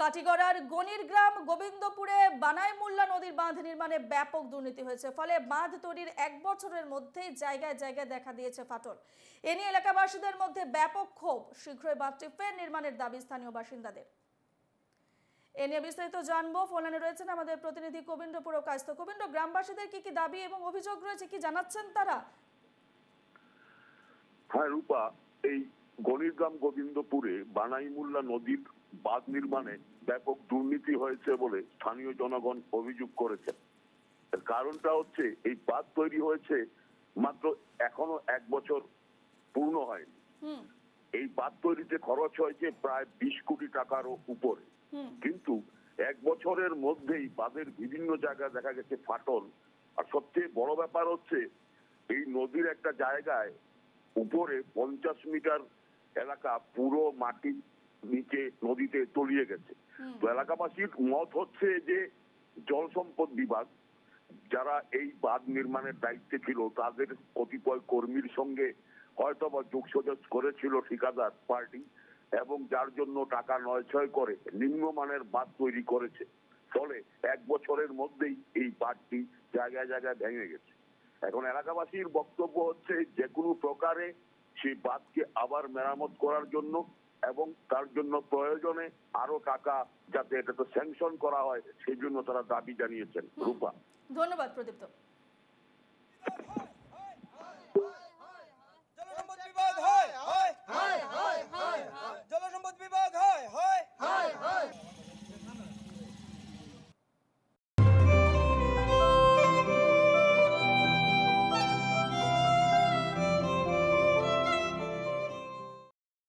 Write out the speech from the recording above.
কাটিগড়ার গনির গ্রাম গোবিন্দপুরে বানাই মোল্লা নদীর বাঁধ নির্মাণে ব্যাপক দুর্নীতি হয়েছে। ফলে বাঁধ তৈরির এক বছরের মধ্যেই জায়গায় জায়গায় দেখা দিয়েছে ফাটল। এ নিয়ে এলাকাবাসীদের মধ্যে ব্যাপক ক্ষোভ। শীঘ্রই বাঁধটি ফের নির্মাণের দাবি স্থানীয় বাসিন্দাদের। এ নিয়ে বিস্তারিত জানব। ফোনানে রয়েছেন আমাদের প্রতিনিধি গোবিন্দপুর ও কাস্ত গোবিন্দ, গ্রামবাসীদের কি কি দাবি এবং অভিযোগ রয়েছে, কি জানাচ্ছেন তারা? হ্যাঁ রূপা, এই গণিরগ্রাম গোবিন্দপুরে বানাইমুল্লা নদীর বাঁধ নির্মাণে ব্যাপক দুর্নীতি হয়েছে বলে স্থানীয় জনগণ অভিযোগ করেছেন এর কারণটা হচ্ছে এই বাঁধ তৈরি হয়েছে মাত্র এখনও এক বছর পূর্ণ হয়নি। এই বাঁধ তৈরিতে খরচ হয়েছে প্রায় বিশ কোটি টাকারও উপরে। কিন্তু এক বছরের মধ্যেই বাঁধের বিভিন্ন জায়গায় দেখা গেছে ফাটল। আর সবচেয়ে বড় ব্যাপার হচ্ছে এই নদীর একটা জায়গায় উপরে পঞ্চাশ মিটার এলাকা পুরো মাটি নিচে নদীতে তলিয়ে গেছে। তো এলাকাবাসীর মত হচ্ছে যে জল সম্পদ বিভাগ যারা এই বাঁধ নির্মাণের দায়িত্বে ছিল তাদের কতিপয় কর্মীর সঙ্গে হয়তো বা যোগসাজস করেছিল ঠিকাদার পার্টি এবং যার জন্য টাকা নয় ছয় করে নিম্নমানের বাঁধ তৈরি করেছে। ফলে এক বছরের মধ্যেই এই বাঁধটি জায়গায় জায়গায় ভেঙে গেছে। এখন এলাকাবাসীর বক্তব্য হচ্ছে যে কোনো প্রকারে সেই বাঁধকে আবার মেরামত করার জন্য এবং তার জন্য প্রয়োজনে আরও টাকা যাতে এটাতে স্যাংশন করা হয়, সেই জন্য তারা দাবি জানিয়েছেন, রূপা। ধন্যবাদ প্রদীপ্ত।